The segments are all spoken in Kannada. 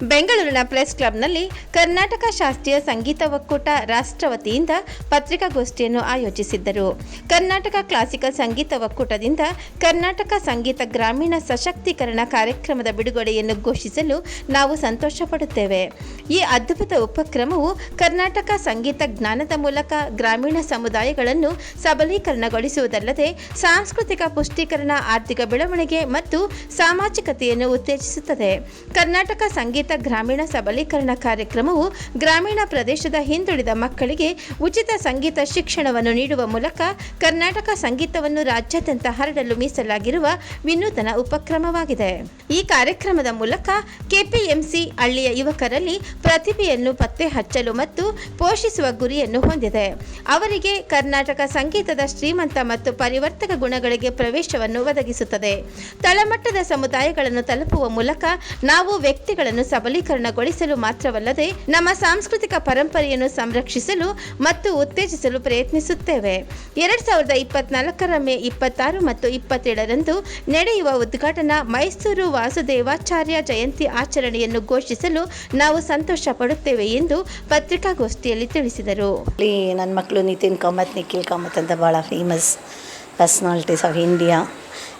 ಬೆಂಗಳೂರಿನ ಪ್ರೆಸ್ ಕ್ಲಬ್ನಲ್ಲಿ ಕರ್ನಾಟಕ ಶಾಸ್ತ್ರೀಯ ಸಂಗೀತ ಒಕ್ಕೂಟ ರಾಷ್ಟ್ರ ವತಿಯಿಂದ ಪತ್ರಿಕಾಗೋಷ್ಠಿಯನ್ನು ಆಯೋಜಿಸಿದ್ದರು. ಕರ್ನಾಟಕ ಕ್ಲಾಸಿಕಲ್ ಸಂಗೀತ ಒಕ್ಕೂಟದಿಂದ ಕರ್ನಾಟಕ ಸಂಗೀತ ಗ್ರಾಮೀಣ ಸಶಕ್ತೀಕರಣ ಕಾರ್ಯಕ್ರಮದ ಬಿಡುಗಡೆಯನ್ನು ಘೋಷಿಸಲು ನಾವು ಸಂತೋಷ ಪಡುತ್ತೇವೆ ಈ ಅದ್ಭುತ ಉಪಕ್ರಮವು ಕರ್ನಾಟಕ ಸಂಗೀತ ಜ್ಞಾನದ ಮೂಲಕ ಗ್ರಾಮೀಣ ಸಮುದಾಯಗಳನ್ನು ಸಬಲೀಕರಣಗೊಳಿಸುವುದಲ್ಲದೆ ಸಾಂಸ್ಕೃತಿಕ ಪುಷ್ಟೀಕರಣ, ಆರ್ಥಿಕ ಬೆಳವಣಿಗೆ ಮತ್ತು ಸಾಮಾಜಿಕತೆಯನ್ನು ಉತ್ತೇಜಿಸುತ್ತದೆ. ಕರ್ನಾಟಕ ಸಂಗೀತ ಗ್ರಾಮೀಣ ಸಬಲೀಕರಣ ಕಾರ್ಯಕ್ರಮವು ಗ್ರಾಮೀಣ ಪ್ರದೇಶದ ಹಿಂದುಳಿದ ಮಕ್ಕಳಿಗೆ ಉಚಿತ ಸಂಗೀತ ಶಿಕ್ಷಣವನ್ನು ನೀಡುವ ಮೂಲಕ ಕರ್ನಾಟಕ ಸಂಗೀತವನ್ನು ರಾಜ್ಯಾದ್ಯಂತ ಹರಡಲು ಮೀಸಲಾಗಿರುವ ವಿನೂತನ ಉಪಕ್ರಮವಾಗಿದೆ. ಈ ಕಾರ್ಯಕ್ರಮದ ಮೂಲಕ ಕೆಪಿಎಂಸಿ ಹಳ್ಳಿಯ ಯುವಕರಲ್ಲಿ ಪ್ರತಿಭೆಯನ್ನು ಪತ್ತೆ ಹಚ್ಚಲು ಮತ್ತು ಪೋಷಿಸುವ ಗುರಿಯನ್ನು ಹೊಂದಿದೆ. ಅವರಿಗೆ ಕರ್ನಾಟಕ ಸಂಗೀತದ ಶ್ರೀಮಂತ ಮತ್ತು ಪರಿವರ್ತಕ ಗುಣಗಳಿಗೆ ಪ್ರವೇಶವನ್ನು ಒದಗಿಸುತ್ತದೆ. ತಳಮಟ್ಟದ ಸಮುದಾಯಗಳನ್ನು ತಲುಪುವ ಮೂಲಕ ನಾವು ವ್ಯಕ್ತಿಗಳನ್ನು ಸಬಲೀಕರಣಗೊಳಿಸಲು ಮಾತ್ರವಲ್ಲದೆ ನಮ್ಮ ಸಾಂಸ್ಕೃತಿಕ ಪರಂಪರೆಯನ್ನು ಸಂರಕ್ಷಿಸಲು ಮತ್ತು ಉತ್ತೇಜಿಸಲು ಪ್ರಯತ್ನಿಸುತ್ತೇವೆ. ಎರಡ್ ಸಾವಿರದ ಇಪ್ಪತ್ನಾಲ್ಕರ ಮೇ ಇಪ್ಪತ್ತಾರು ಮತ್ತು ಇಪ್ಪತ್ತೇಳರಂದು ನಡೆಯುವ ಉದ್ಘಾಟನಾ ಮೈಸೂರು ವಾಸುದೇವಾಚಾರ್ಯ ಜಯಂತಿ ಆಚರಣೆಯನ್ನು ಘೋಷಿಸಲು ನಾವು ಸಂತೋಷ ಪಡುತ್ತೇವೆ ಎಂದು ಪತ್ರಿಕಾಗೋಷ್ಠಿಯಲ್ಲಿ ತಿಳಿಸಿದರು. ನನ್ನ ಮಕ್ಕಳು ನಿತಿನ್ ಕಾಮತ್, ನಿಖಿಲ್ ಕಾಮತ್ ಅಂತ ಭಾಳ famous personalities of India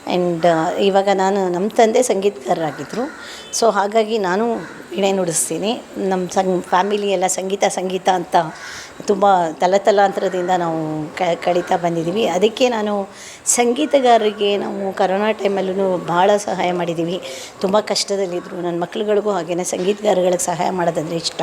and ಇವಾಗ ನಾನು ನಮ್ಮ ತಂದೆ ಸಂಗೀತಗಾರರಾಗಿದ್ದರು. ಸೊ ಹಾಗಾಗಿ ನಾನು ವೀಣೆ ನುಡಿಸ್ತೀನಿ. ನಮ್ಮ ಸಂಗ್, ಫ್ಯಾಮಿಲಿ ಎಲ್ಲ ಸಂಗೀತ ಸಂಗೀತ ಅಂತ ತುಂಬ ತಲತಲಾಂತರದಿಂದ ನಾವು ಕ, ಕಳೀತಾ ಬಂದಿದ್ದೀವಿ ಅದಕ್ಕೆ ನಾನು ಸಂಗೀತಗಾರರಿಗೆ ನಾವು ಕರೋನಾ ಟೈಮಲ್ಲೂ ಭಾಳ ಸಹಾಯ ಮಾಡಿದ್ದೀವಿ ತುಂಬ ಕಷ್ಟದಲ್ಲಿದ್ದರು ನನ್ನ ಮಕ್ಳುಗಳಿಗೂ ಹಾಗೆಯೇ ಸಂಗೀತಗಾರಗಳಿಗೆ ಸಹಾಯ ಮಾಡೋದಂದರೆ ಇಷ್ಟ.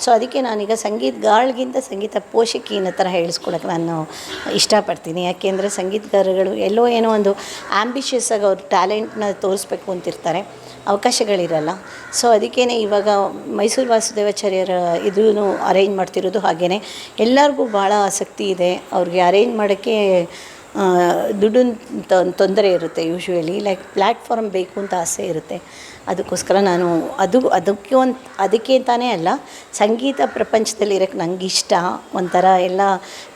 ಸೊ, ಅದಕ್ಕೆ ನಾನೀಗ ಸಂಗೀತಗಾರಳಿಗಿಂತ ಸಂಗೀತ ಪೋಷಕಿ ಅನ್ನೋ ಥರ ಹೇಳಿಸ್ಕೊಳಕ್ಕೆ ನಾನು ಇಷ್ಟಪಡ್ತೀನಿ. ಯಾಕೆಂದರೆ ಸಂಗೀತಗಾರಗಳು ಎಲ್ಲೋ ಏನೋ ಒಂದು ಆ್ಯಂಬಿಷಿಯಸ್ ಆಗಿ ಅವ್ರ ಟ್ಯಾಲೆಂಟ್ನ ತೋರಿಸ್ಬೇಕು ಅಂತಿರ್ತಾರೆ. ಅವಕಾಶಗಳಿರಲ್ಲ. ಸೊ ಅದಕ್ಕೇ ಇವಾಗ ಮೈಸೂರು ವಾಸುದೇವಾಚಾರ್ಯರ ಇದೂ ಅರೇಂಜ್ ಮಾಡ್ತಿರೋದು ಹಾಗೇ ಎಲ್ಲರಿಗೂ ಭಾಳ ಆಸಕ್ತಿ ಇದೆ. ಅವ್ರಿಗೆ ಅರೇಂಜ್ ಮಾಡೋಕ್ಕೆ ದುಡ್ಡು ತೊಂದರೆ ಇರುತ್ತೆ ಯೂಶ್ವಲಿ ಲೈಕ್ ಪ್ಲ್ಯಾಟ್ಫಾರ್ಮ್ ಬೇಕು ಅಂತ ಆಸೆ ಇರುತ್ತೆ. ಅದಕ್ಕೋಸ್ಕರ ನಾನು ಅದು, ಅದಕ್ಕೆ ಒಂದು, ಅದಕ್ಕೆ ಅಂತಾನೇ ಅಲ್ಲ, ಸಂಗೀತ ಪ್ರಪಂಚದಲ್ಲಿ ಇರೋಕ್ಕೆ ನನಗಿಷ್ಟ ಒಂಥರ ಎಲ್ಲ,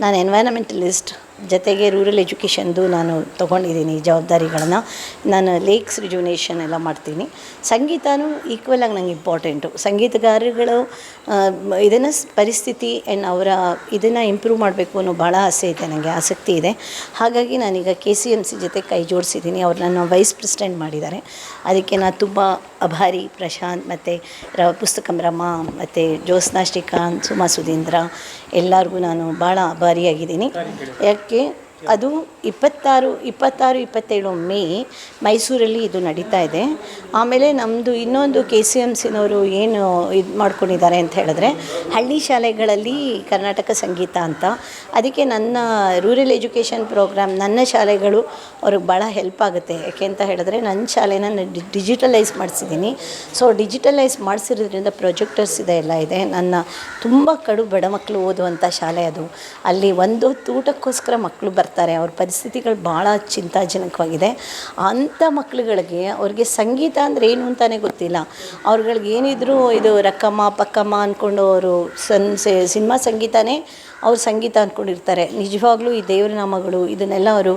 ನಾನು ಎನ್ವೈರನ್ಮೆಂಟಲಿಸ್ಟ್ ಜೊತೆಗೆ ರೂರಲ್ ಎಜುಕೇಷನ್ದು ನಾನು ತೊಗೊಂಡಿದ್ದೀನಿ ಜವಾಬ್ದಾರಿಗಳನ್ನು. ನಾನು ಲೇಕ್ಸ್ ರಿಜುನೇಷನ್ ಎಲ್ಲ ಮಾಡ್ತೀನಿ. ಸಂಗೀತನೂ ಈಕ್ವಲಾಗಿ ನಂಗೆ ಇಂಪಾರ್ಟೆಂಟು. ಸಂಗೀತಗಾರಗಳು ಇದನ್ನು ಪರಿಸ್ಥಿತಿ ಆ್ಯಂಡ್ ಅವರ ಇದನ್ನು ಇಂಪ್ರೂವ್ ಮಾಡಬೇಕು ಅನ್ನೋ ಭಾಳ ಆಸೆ ಇದೆ ನನಗೆ ಆಸಕ್ತಿ ಇದೆ. ಹಾಗಾಗಿ ನಾನೀಗ ಕೆ ಸಿ ಎಂ ಸಿ ಜೊತೆ ಕೈ ಜೋಡಿಸಿದ್ದೀನಿ. ಅವ್ರು ನನ್ನ ವೈಸ್ ಪ್ರೆಸಿಡೆಂಟ್ ಮಾಡಿದ್ದಾರೆ. ಅದಕ್ಕೆ ನಾನು ತುಂಬ ಅಭಾರಿ ಪ್ರಶಾಂತ್ ಮತ್ತು ರ, ಪುಸ್ತಕಂ ರಮ ಮತ್ತು ಜ್ಯೋತ್ಸ್ನಾ ಶ್ರೀಕಾಂತ್, ಸುಮಾ ಸುಧೀಂದ್ರ ಎಲ್ಲರಿಗೂ ನಾನು ಭಾಳ ಅಭಾರಿಯಾಗಿದ್ದೀನಿ. ಯಾಕೆ porque ಅದು ಇಪ್ಪತ್ತಾರು ಇಪ್ಪತ್ತಾರು, ಇಪ್ಪತ್ತೇಳು ಮೇ ಮೈಸೂರಲ್ಲಿ ಇದು ನಡೀತಾ ಇದೆ. ಆಮೇಲೆ ನಮ್ಮದು ಇನ್ನೊಂದು ಕೆ ಸಿ ಎಂ ಸಿನವರು ಏನು ಇದು ಮಾಡ್ಕೊಂಡಿದ್ದಾರೆ ಅಂತ ಹೇಳಿದ್ರೆ ಹಳ್ಳಿ ಶಾಲೆಗಳಲ್ಲಿ ಕರ್ನಾಟಕ ಸಂಗೀತ ಅಂತ. ಅದಕ್ಕೆ ನನ್ನ ರೂರಲ್ ಎಜುಕೇಷನ್ ಪ್ರೋಗ್ರಾಮ್ ನನ್ನ ಶಾಲೆಗಳು ಅವ್ರಿಗೆ ಭಾಳ ಹೆಲ್ಪ್ ಆಗುತ್ತೆ. ಯಾಕೆ ಅಂತ ಹೇಳಿದ್ರೆ ನನ್ನ ಶಾಲೆನ ನಾನು ಡಿಜಿಟಲೈಸ್ ಮಾಡಿಸಿದ್ದೀನಿ. ಸೊ ಡಿಜಿಟಲೈಸ್ ಮಾಡಿಸಿರೋದ್ರಿಂದ ಪ್ರೊಜೆಕ್ಟರ್ಸ್ ಇದೆ, ಎಲ್ಲ ಇದೆ. ನನ್ನ ತುಂಬ ಕಡು ಬಡ ಮಕ್ಕಳು ಓದುವಂಥ ಶಾಲೆ ಅದು. ಅಲ್ಲಿ ಒಂದು ತೂಟಕ್ಕೋಸ್ಕರ ಮಕ್ಕಳು ಬರ್ತಾರೆ ಅವ್ರ ಪರಿಸ್ಥಿತಿಗಳು ಭಾಳ ಚಿಂತಾಜನಕವಾಗಿದೆ. ಅಂಥ ಮಕ್ಳುಗಳಿಗೆ ಅವ್ರಿಗೆ ಸಂಗೀತ ಅಂದರೆ ಏನು ಅಂತಲೇ ಗೊತ್ತಿಲ್ಲ. ಅವ್ರುಗಳಿಗೆ ಏನಿದ್ರು ಇದು ರಕ್ಕಮ್ಮ, ಪಕ್ಕಮ್ಮ ಅಂದ್ಕೊಂಡು ಅವರು ಸನ್ ಸಿನಿಮಾ ಸಂಗೀತನೇ ಅವ್ರು ಸಂಗೀತ ಅಂದ್ಕೊಂಡಿರ್ತಾರೆ ನಿಜವಾಗ್ಲೂ ಈ ದೇವ್ರ ನಾಮಗಳು ಇದನ್ನೆಲ್ಲ ಅವರು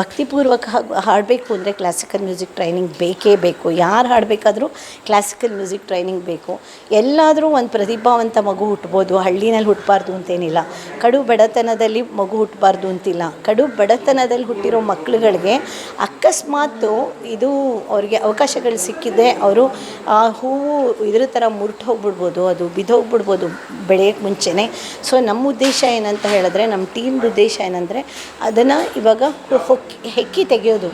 ಭಕ್ತಿಪೂರ್ವಕ ಹಾಡಬೇಕು ಅಂದರೆ ಕ್ಲಾಸಿಕಲ್ ಮ್ಯೂಸಿಕ್ ಟ್ರೈನಿಂಗ್ ಬೇಕೇ ಬೇಕು. ಯಾರು ಹಾಡಬೇಕಾದ್ರೂ ಕ್ಲಾಸಿಕಲ್ ಮ್ಯೂಸಿಕ್ ಟ್ರೈನಿಂಗ್ ಬೇಕು. ಎಲ್ಲಾದರೂ ಒಂದು ಪ್ರತಿಭಾವಂತ ಮಗು ಹುಟ್ಬೋದು. ಹಳ್ಳಿನಲ್ಲಿ ಹುಟ್ಟಬಾರ್ದು ಅಂತೇನಿಲ್ಲ. ಕಡು ಬಡತನದಲ್ಲಿ ಮಗು ಹುಟ್ಟಬಾರ್ದು ಅಂತಿಲ್ಲ. ಕಡು ಬಡತನದಲ್ಲಿ ಹುಟ್ಟಿರೋ ಮಕ್ಕಳುಗಳಿಗೆ ಅಕಸ್ಮಾತ್ ಇದು ಅವರಿಗೆ ಅವಕಾಶಗಳು ಸಿಕ್ಕಿದೆ ಅವರು ಆ ಹೂವು ಇದ್ರ ಥರ ಮುರ್ಟು ಹೋಗ್ಬಿಡ್ಬೋದು, ಅದು ಬಿದ್ದೋಗ್ಬಿಡ್ಬೋದು ಬೆಳೆಯೋಕ್ಕೆ ಮುಂಚೆನೇ. ಸೊ ನಮ್ಮ ಉದ್ದೇಶ ಏನಂತ ಹೇಳಿದ್ರೆ, ನಮ್ಮ ಟೀಮ್ದು ಉದ್ದೇಶ ಏನಂದರೆ, ಅದನ್ನು ಇವಾಗ ಹೊಕ್ಕಿ, ಹೆಕ್ಕಿ ತೆಗೆಯೋದು.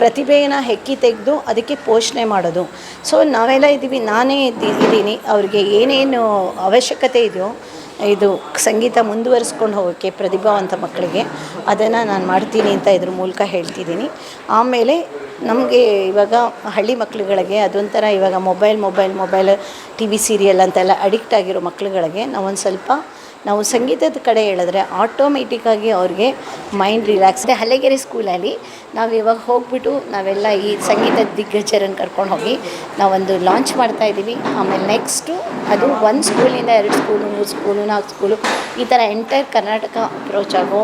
ಪ್ರತಿಭೆಯನ್ನು ಹೆಕ್ಕಿ ತೆಗೆದು ಅದಕ್ಕೆ ಪೋಷಣೆ ಮಾಡೋದು. ಸೊ ನಾವೆಲ್ಲ ಇದ್ದೀವಿ, ನಾನೇ ಇದ್ದಿ, ಇದ್ದೀನಿ, ಅವ್ರಿಗೆ ಏನೇನು ಅವಶ್ಯಕತೆ ಇದೆಯೋ ಇದು ಸಂಗೀತ ಮುಂದುವರಿಸ್ಕೊಂಡು ಹೋಗೋಕ್ಕೆ ಪ್ರತಿಭಾವಂತ ಮಕ್ಕಳಿಗೆ ಅದನ್ನು ನಾನು ಮಾಡ್ತೀನಿ ಅಂತ ಇದ್ರ ಮೂಲಕ ಹೇಳ್ತಿದ್ದೀನಿ. ಆಮೇಲೆ ನಮಗೆ ಇವಾಗ ಹಳ್ಳಿ ಮಕ್ಕಳುಗಳಿಗೆ ಅದೊಂಥರ ಇವಾಗ mobile mobile mobile T V serial ಅಂತೆಲ್ಲ ಅಡಿಕ್ಟ್ ಆಗಿರೋ ಮಕ್ಕಳುಗಳಿಗೆ ನಾವೊಂದು ಸ್ವಲ್ಪ ನಾವು ಸಂಗೀತದ ಕಡೆ ಹೇಳಿದ್ರೆ ಆಟೋಮೆಟಿಕ್ಕಾಗಿ ಅವ್ರಿಗೆ ಮೈಂಡ್ ರಿಲ್ಯಾಕ್ಸ್ ಇದೆ ಹಲಗೆರೆ ಸ್ಕೂಲಲ್ಲಿ ನಾವು ಇವಾಗ ಹೋಗ್ಬಿಟ್ಟು ನಾವೆಲ್ಲ ಈ ಸಂಗೀತದ ದಿಗ್ಗಜರನ್ನು ಕರ್ಕೊಂಡು ಹೋಗಿ ನಾವೊಂದು ಲಾಂಚ್ ಮಾಡ್ತಾ ಇದ್ದೀವಿ. ಆಮೇಲೆ ನೆಕ್ಸ್ಟು ಅದು ಒಂದು ಸ್ಕೂಲಿಂದ ಎರಡು ಸ್ಕೂಲು ಮೂರು ಸ್ಕೂಲು ನಾಲ್ಕು ಸ್ಕೂಲು ಈ ಥರ ಎಂಟೈರ್ ಕರ್ನಾಟಕ ಅಪ್ರೋಚ್ ಆಗೋ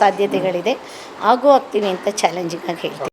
ಸಾಧ್ಯತೆಗಳಿದೆ. ಆಗೋ ಆಗ್ತೀನಿ ಅಂತ ಚಾಲೆಂಜಿಂಗಾಗಿ ಹೇಳ್ತೀನಿ.